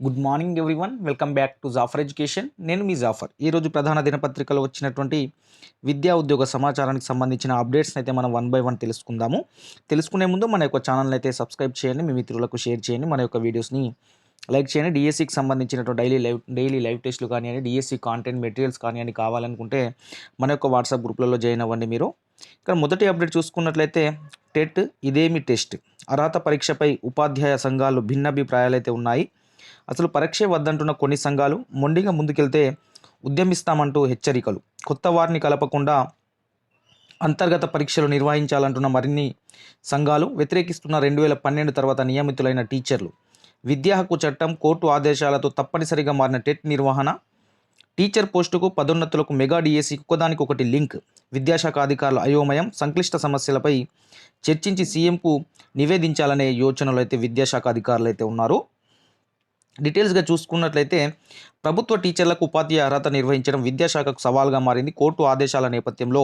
Good morning everyone welcome back to Jafar education నేను మీ జాఫర్ ఈరోజు ప్రధాన దినపత్రికలో వచ్చినటువంటి విద్యా ఉద్యోగ సమాచారానికి సంబంధించిన అప్డేట్స్ని అయితే మనం వన్ బై వన్ తెలుసుకుందాము. తెలుసుకునే ముందు మన యొక్క ఛానల్ని అయితే సబ్స్క్రైబ్ చేయండి. మీ మిత్రులకు షేర్ చేయండి. మన యొక్క వీడియోస్ని లైక్ చేయండి. డిఎస్సికి సంబంధించినటువంటి డైలీ లైవ్ డైలీ లైవ్ టెస్ట్లు కానివ్వండి డిఎస్సి కాంటెంట్ మెటీరియల్స్ కానివ్వండి కావాలనుకుంటే మన యొక్క వాట్సాప్ గ్రూప్లలో జాయిన్ అవ్వండి మీరు. ఇక్కడ మొదటి అప్డేట్ చూసుకున్నట్లయితే టెట్ ఇదేమి టెస్ట్ అర్హత పరీక్షపై ఉపాధ్యాయ సంఘాలు భిన్నాభిప్రాయాలు అయితే ఉన్నాయి. అసలు పరీక్షే వద్దంటున్న కొన్ని సంఘాలు మొండిగా ముందుకెళ్తే ఉద్యమిస్తామంటూ హెచ్చరికలు. కొత్త వారిని కలపకుండా అంతర్గత పరీక్షలు నిర్వహించాలంటున్న మరిన్ని సంఘాలు వ్యతిరేకిస్తున్న రెండు వేల పన్నెండు తర్వాత నియమితులైన టీచర్లు. విద్యా హక్కు చట్టం కోర్టు ఆదేశాలతో తప్పనిసరిగా మారిన టెట్ నిర్వహణ టీచర్ పోస్టుకు పదోన్నతులకు మెగా డిఎస్సి ఒక్కదానికి ఒకటి లింక్ విద్యాశాఖ అధికారుల అయోమయం సంక్లిష్ట సమస్యలపై చర్చించి సీఎంకు నివేదించాలనే యోచనలో అయితే విద్యాశాఖ అధికారులు అయితే ఉన్నారు. డీటెయిల్స్గా చూసుకున్నట్లయితే ప్రభుత్వ టీచర్లకు ఉపాధ్యాయ అర్హత నిర్వహించడం విద్యాశాఖకు సవాల్గా మారింది. కోర్టు ఆదేశాల నేపథ్యంలో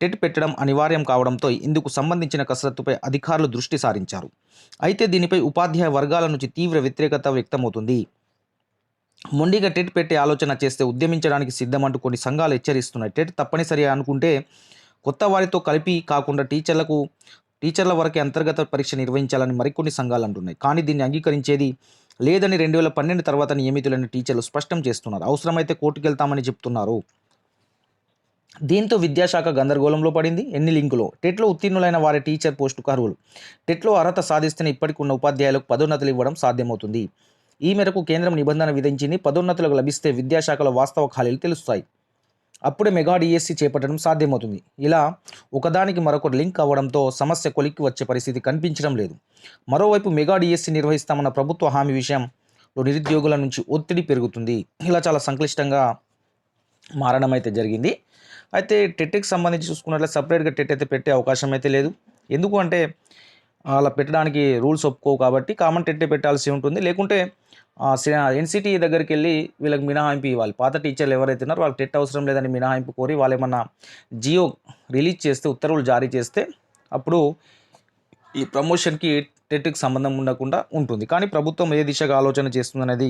టెట్ పెట్టడం అనివార్యం కావడంతో ఇందుకు సంబంధించిన కసరత్తుపై అధికారులు దృష్టి సారించారు. అయితే దీనిపై ఉపాధ్యాయ వర్గాల నుంచి తీవ్ర వ్యతిరేకత వ్యక్తమవుతుంది. మొండిగా టెట్ పెట్టే ఆలోచన చేస్తే ఉద్యమించడానికి సిద్ధమంటూ కొన్ని సంఘాలు హెచ్చరిస్తున్నాయి. టెట్ తప్పనిసరి అనుకుంటే కొత్త వారితో కలిపి కాకుండా టీచర్లకు టీచర్ల వరకే అంతర్గత పరీక్ష నిర్వహించాలని మరికొన్ని సంఘాలు అంటున్నాయి. కానీ దీన్ని అంగీకరించేది లేదని రెండు వేల పన్నెండు తర్వాత నియమితులైన టీచర్లు స్పష్టం చేస్తున్నారు. అవసరమైతే కోర్టుకు వెళ్తామని చెప్తున్నారు. దీంతో విద్యాశాఖ గందరగోళంలో పడింది. ఎన్ని లింకులో? టెట్లో ఉత్తీర్ణులైన వారి టీచర్ పోస్టుకు అర్హులు. టెట్లో అర్హత సాధిస్తేనే ఇప్పటికి ఉన్న ఉపాధ్యాయులకు పదోన్నతులు ఇవ్వడం సాధ్యమవుతుంది. ఈ మేరకు కేంద్రం నిబంధన విధించింది పదోన్నతులకు లభిస్తే విద్యాశాఖలో వాస్తవ ఖాళీలు తెలుస్తాయి. అప్పుడే మెగా డిఎస్సి చేపట్టడం సాధ్యమవుతుంది. ఇలా ఒకదానికి మరొకటి లింక్ అవ్వడంతో సమస్య కొలిక్కి వచ్చే పరిస్థితి కనిపించడం లేదు. మరోవైపు మెగా డిఎస్సి నిర్వహిస్తామన్న ప్రభుత్వ హామీ విషయంలో నిరుద్యోగుల నుంచి ఒత్తిడి పెరుగుతుంది. ఇలా చాలా సంక్లిష్టంగా మారడం అయితే జరిగింది. అయితే టెట్కి సంబంధించి చూసుకున్నట్లయితే సపరేట్గా టెట్ అయితే పెట్టే అవకాశం అయితే లేదు. ఎందుకు అంటే అలా పెట్టడానికి రూల్స్ ఒప్పుకోవు కాబట్టి కామన్ టెట్టే పెట్టాల్సి ఉంటుంది. లేకుంటే ఎన్సిటీ దగ్గరికి వెళ్ళి వీళ్ళకి మినహాయింపు ఇవ్వాలి. పాత టీచర్లు ఎవరైతే ఉన్నారో వాళ్ళకి టెట్ అవసరం లేదని మినహాయింపు కోరి వాళ్ళు ఏమన్నా జియో రిలీజ్ చేస్తే ఉత్తర్వులు జారీ చేస్తే అప్పుడు ఈ ప్రమోషన్కి టెట్కి సంబంధం ఉండకుండా ఉంటుంది. కానీ ప్రభుత్వం ఏ దిశగా ఆలోచన చేస్తుందనేది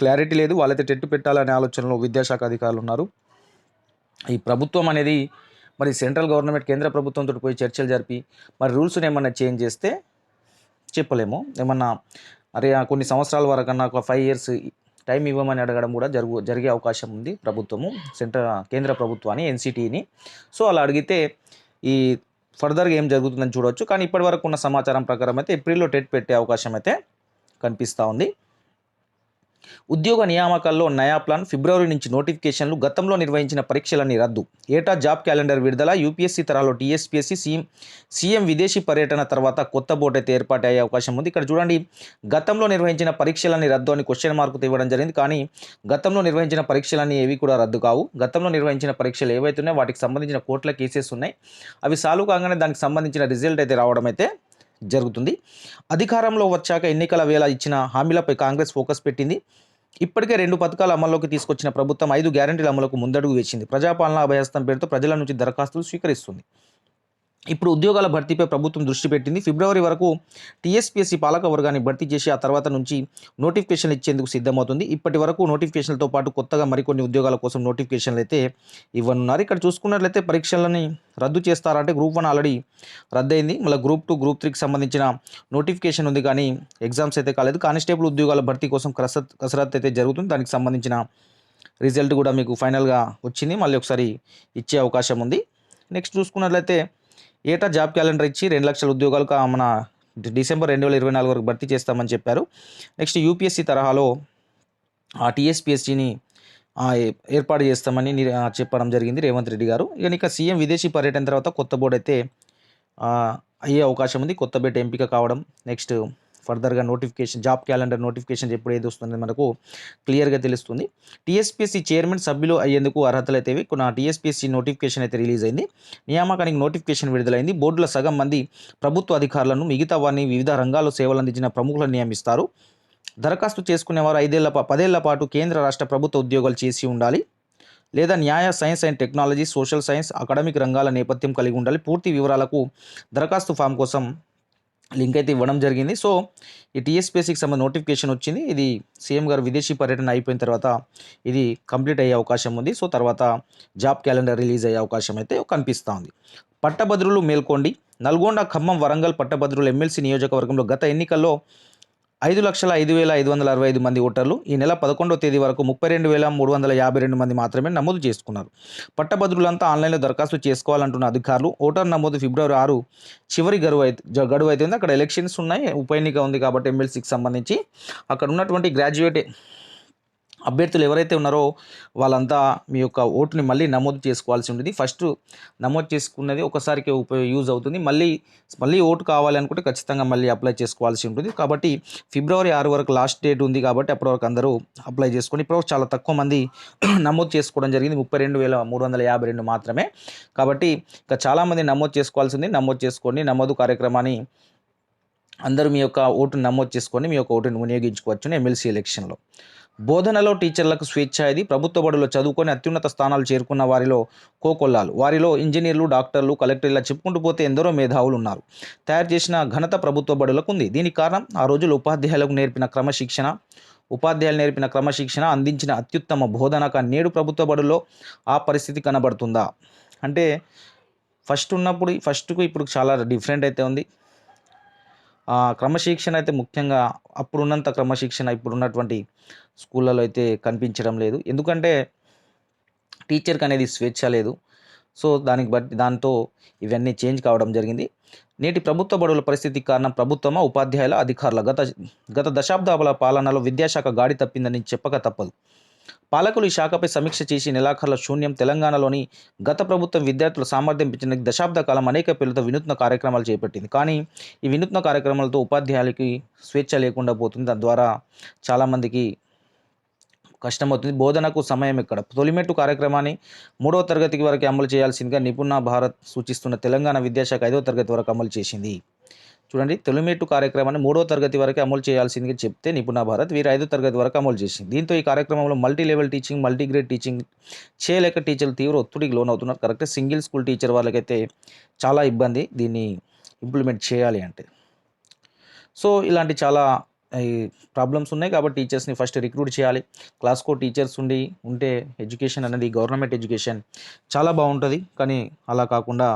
క్లారిటీ లేదు. వాళ్ళైతే టెట్ పెట్టాలనే ఆలోచనలో విద్యాశాఖ అధికారులు ఉన్నారు. ఈ ప్రభుత్వం అనేది మరి సెంట్రల్ గవర్నమెంట్ కేంద్ర ప్రభుత్వంతో పోయి చర్చలు జరిపి మరి రూల్స్ని ఏమన్నా చేంజ్ చేస్తే చెప్పలేము. ఏమన్నా అరే కొన్ని సంవత్సరాల వరకు ఒక ఫైవ్ ఇయర్స్ టైం ఇవ్వమని అడగడం కూడా జరుగు జరిగే అవకాశం ఉంది ప్రభుత్వము సెంట్రల్ కేంద్ర ప్రభుత్వాన్ని ఎన్సిటీని సో అలా అడిగితే ఈ ఫర్దర్గా ఏం జరుగుతుందని చూడవచ్చు కానీ ఇప్పటివరకు ఉన్న సమాచారం ప్రకారం అయితే ఏప్రిల్లో టెట్ పెట్టే అవకాశం అయితే కనిపిస్తూ ఉంది. ఉద్యోగ నియామకాల్లో నయా ప్లాన్ ఫిబ్రవరి నుంచి నోటిఫికేషన్లు గతంలో నిర్వహించిన పరీక్షలన్నీ రద్దు. ఏటా జాబ్ క్యాలెండర్ విడుదల యూపీఎస్సీ తరాలో టీఎస్పీఎస్సీ సీఎం సీఎం విదేశీ పర్యటన తర్వాత కొత్త బోర్డు అయితే ఏర్పాటయ్యే అవకాశం ఉంది. ఇక్కడ చూడండి గతంలో నిర్వహించిన పరీక్షలన్నీ రద్దు అని క్వశ్చన్ మార్కు ఇవ్వడం జరిగింది. కానీ గతంలో నిర్వహించిన పరీక్షలన్నీ ఏవి కూడా రద్దు కావు. గతంలో నిర్వహించిన పరీక్షలు ఏవైతున్నాయో వాటికి సంబంధించిన కోర్టుల కేసెస్ ఉన్నాయి. అవి సాల్వ్ కాగానే దానికి సంబంధించిన రిజల్ట్ అయితే రావడం అయితే జరుగుతుంది. అధికారంలో వచ్చాక ఎన్నికల వేళ ఇచ్చిన హామీలపై కాంగ్రెస్ ఫోకస్ పెట్టింది. ఇప్పటికే రెండు పథకాలు అమల్లోకి తీసుకొచ్చిన ప్రభుత్వం ఐదు గ్యారంటీల అమలుకు ముందడుగు వేసింది. ప్రజాపాలన అభయస్థం పేరుతో ప్రజల నుంచి దరఖాస్తులు స్వీకరిస్తుంది. ఇప్పుడు ఉద్యోగాల భర్తీపై ప్రభుత్వం దృష్టి పెట్టింది. ఫిబ్రవరి వరకు టీఎస్పీఎస్సీ పాలక వర్గాన్ని భర్తీ చేసి ఆ తర్వాత నుంచి నోటిఫికేషన్ ఇచ్చేందుకు సిద్ధమవుతుంది. ఇప్పటి వరకు నోటిఫికేషన్లతో పాటు కొత్తగా మరికొన్ని ఉద్యోగాల కోసం నోటిఫికేషన్లు అయితే ఇవ్వనున్నారు. ఇక్కడ చూసుకున్నట్లయితే పరీక్షలని రద్దు చేస్తారంటే గ్రూప్ వన్ ఆల్రెడీ రద్దయింది. మళ్ళీ గ్రూప్ టూ గ్రూప్ త్రీకి సంబంధించిన నోటిఫికేషన్ ఉంది కానీ ఎగ్జామ్స్ అయితే కాలేదు. కానిస్టేబుల్ ఉద్యోగాల భర్తీ కోసం కసరత్ కసరత్ అయితే జరుగుతుంది. దానికి సంబంధించిన రిజల్ట్ కూడా మీకు ఫైనల్గా వచ్చింది. మళ్ళీ ఒకసారి ఇచ్చే అవకాశం ఉంది. నెక్స్ట్ చూసుకున్నట్లయితే ఏటా జాబ్ క్యాలెండర్ ఇచ్చి రెండు లక్షల ఉద్యోగాలు మన డిసెంబర్ రెండు వేల ఇరవై నాలుగు వరకు భర్తీ చేస్తామని చెప్పారు. నెక్స్ట్ యూపీఎస్సీ తరహాలో ఆ టీఎస్పీఎస్సీని ఏర్పాటు చేస్తామని చెప్పడం జరిగింది రేవంత్ రెడ్డి గారు. ఇక ఇక సీఎం విదేశీ పర్యటన తర్వాత కొత్త బోర్డు అయితే అయ్యే అవకాశం ఉంది. కొత్త బెట్ ఎంపిక కావడం నెక్స్ట్ ఫర్దర్గా నోటిఫికేషన్ జాబ్ క్యాలెండర్ నోటిఫికేషన్ ఎప్పుడు ఏది వస్తుంది మనకు క్లియర్గా తెలుస్తుంది. టీఎస్పీఎస్సీ చైర్మన్ సభ్యులు అయ్యేందుకు అర్హతలు అయితే కొన్ని టీఎస్పీఎస్సీ నోటిఫికేషన్ అయితే రిలీజ్ అయింది. నియామకానికి నోటిఫికేషన్ విడుదలైంది. బోర్డుల సగం మంది ప్రభుత్వ అధికారులను మిగతా వారిని వివిధ రంగాల్లో సేవలు అందించిన ప్రముఖులను నియమిస్తారు. దరఖాస్తు చేసుకునేవారు ఐదేళ్ళ పదేళ్ళ పాటు కేంద్ర రాష్ట్ర ప్రభుత్వ ఉద్యోగాలు చేసి ఉండాలి. లేదా న్యాయ science and technology social science academic రంగాల నేపథ్యం కలిగి ఉండాలి. పూర్తి వివరాలకు దరఖాస్తు ఫామ్ కోసం లింక్ అయితే ఇవ్వడం జరిగింది. సో ఈ టీఎస్పీఎస్సికి సంబంధించిన నోటిఫికేషన్ వచ్చింది. ఇది సీఎం గారు విదేశీ పర్యటన అయిపోయిన తర్వాత ఇది కంప్లీట్ అయ్యే అవకాశం ఉంది. సో తర్వాత జాబ్ క్యాలెండర్ రిలీజ్ అయ్యే అవకాశం అయితే కనిపిస్తూ ఉంది. పట్టభద్రులు మేల్కోండి. నల్గొండ ఖమ్మం వరంగల్ పట్టభద్రులు ఎమ్మెల్సీ నియోజకవర్గంలో గత ఎన్నికల్లో ఐదు లక్షల ఐదు వేల ఐదు వందల అరవై ఐదు మంది ఓటర్లు ఈ నెల పదకొండవ తేదీ వరకు ముప్పై రెండు వేల మూడు వందల యాభై రెండు మంది మాత్రమే నమోదు చేసుకున్నారు. పట్టభద్రులంతా ఆన్లైన్లో దరఖాస్తు చేసుకోవాలంటున్న అధికారులు ఓటర్ నమోదు ఫిబ్రవరి ఆరు చివరి గడువు అయితే గడువు అయితే ఉంది అక్కడ ఎలక్షన్స్ ఉన్నాయి ఉప ఎన్నిక ఉంది కాబట్టి ఎమ్మెల్సీకి సంబంధించి అక్కడ ఉన్నటువంటి గ్రాడ్యుయేట్ అభ్యర్థులు ఎవరైతే ఉన్నారో వాళ్ళంతా మీ యొక్క ఓటుని మళ్ళీ నమోదు చేసుకోవాల్సి ఉంటుంది ఫస్ట్ నమోదు చేసుకున్నది ఒకసారికి ఉపయోగ యూజ్ అవుతుంది. మళ్ళీ మళ్ళీ ఓటు కావాలనుకుంటే ఖచ్చితంగా మళ్ళీ అప్లై చేసుకోవాల్సి ఉంటుంది. కాబట్టి ఫిబ్రవరి ఆరు వరకు లాస్ట్ డేట్ ఉంది కాబట్టి అప్పటి వరకు అందరూ అప్లై చేసుకొని ఇప్పుడు చాలా తక్కువ మంది నమోదు చేసుకోవడం జరిగింది. ముప్పై రెండు వేల మూడు వందల యాభై రెండు మాత్రమే. కాబట్టి ఇంకా చాలామంది నమోదు చేసుకోవాల్సి ఉంది. నమోదు చేసుకోండి. నమోదు కార్యక్రమాన్ని అందరూ మీ యొక్క ఓటును నమోదు చేసుకొని మీ యొక్క ఓటును వినియోగించుకోవచ్చు ఎమ్మెల్సీ ఎలక్షన్లో. బోధనలో టీచర్లకు స్వేచ్ఛ ఇది. ప్రభుత్వ బడులో చదువుకొని అత్యున్నత స్థానాలు చేరుకున్న వారిలో కోకొల్లాలు. వారిలో ఇంజనీర్లు డాక్టర్లు కలెక్టర్లు ఇలా చెప్పుకుంటూ పోతే ఎందరో మేధావులు ఉన్నారు. తయారు చేసిన ఘనత ప్రభుత్వ బడులకు ఉంది దీనికి కారణం ఆ రోజుల్లో ఉపాధ్యాయులకు నేర్పిన క్రమశిక్షణ ఉపాధ్యాయులు నేర్పిన క్రమశిక్షణ అందించిన అత్యుత్తమ బోధనక నేడు ప్రభుత్వ బడుల్లో ఆ పరిస్థితి కనబడుతుందా? అంటే ఫస్ట్ ఉన్నప్పుడు ఫస్ట్కు ఇప్పుడు చాలా డిఫరెంట్ అయితే ఉంది. క్రమశిక్షణ అయితే ముఖ్యంగా అప్పుడున్నంత క్రమశిక్షణ ఇప్పుడున్నటువంటి స్కూళ్ళలో అయితే కనిపించడం లేదు. ఎందుకంటే టీచర్కి అనేది స్వేచ్ఛ లేదు. సో దానికి బట్టి దాంతో ఇవన్నీ చేంజ్ కావడం జరిగింది. నేటి ప్రభుత్వ బడుల పరిస్థితికి కారణం ప్రభుత్వమా ఉపాధ్యాయుల అధికారుల? గత గత దశాబ్దాల పాలనలో విద్యాశాఖ గాడి తప్పిందని చెప్పక తప్పదు. పాలకులు ఈ శాఖపై సమీక్ష చేసి నెలాఖరుల శూన్యం తెలంగాణలోని గత ప్రభుత్వం విద్యార్థుల సామర్థ్యం పెంచడానికి దశాబ్ద కాలం అనేక పేర్లతో వినూత్న కార్యక్రమాలు చేపట్టింది. కానీ ఈ వినూత్న కార్యక్రమాలతో ఉపాధ్యాయులకి స్వేచ్ఛ లేకుండా పోతుంది. తద్వారా చాలామందికి కష్టమవుతుంది. బోధనకు సమయం ఎక్కడ? తొలిమెట్టు కార్యక్రమాన్ని మూడవ తరగతి వరకు అమలు చేయాల్సిందిగా నిపుణ భారత్ సూచిస్తున్న తెలంగాణ విద్యాశాఖ ఐదవ తరగతి వరకు అమలు చేసింది. చూడండి తొలిమెట్టు కార్యక్రమాన్ని మూడవ తరగతి వరకు అమలు చేయాల్సిందిగా చెప్తే నిపుణ భారత్ వీరు ఐదో తరగతి వరకు అమలు చేసింది. దీంతో ఈ కార్యక్రమంలో multi level teaching multi grade teaching చేయలేక టీచర్లు తీవ్ర ఒత్తిడికి లోనవుతున్నారు. కరెక్ట్ సింగిల్ స్కూల్ టీచర్ వాళ్ళకైతే చాలా ఇబ్బంది దీన్ని ఇంప్లిమెంట్ చేయాలి అంటే. సో ఇలాంటి చాలా ఈ ప్రాబ్లమ్స్ ఉన్నాయి కాబట్టి టీచర్స్ని ఫస్ట్ రిక్రూట్ చేయాలి. క్లాస్కో టీచర్స్ ఉండి ఉంటే ఎడ్యుకేషన్ అనేది గవర్నమెంట్ ఎడ్యుకేషన్ చాలా బాగుంటుంది. కానీ అలా కాకుండా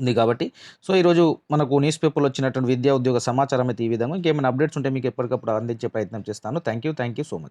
ఉంది కాబట్టి. సో ఈరోజు మనకు న్యూస్ పేపర్లో వచ్చినటువంటి విద్యా ఉద్యోగ సమాచారం అయితే ఈ విధంగా. ఇంకేమైనా అప్డేట్స్ ఉంటే మీకు ఎప్పటికప్పుడు అందించే ప్రయత్నం చేస్తాను. Thank you thank you so much.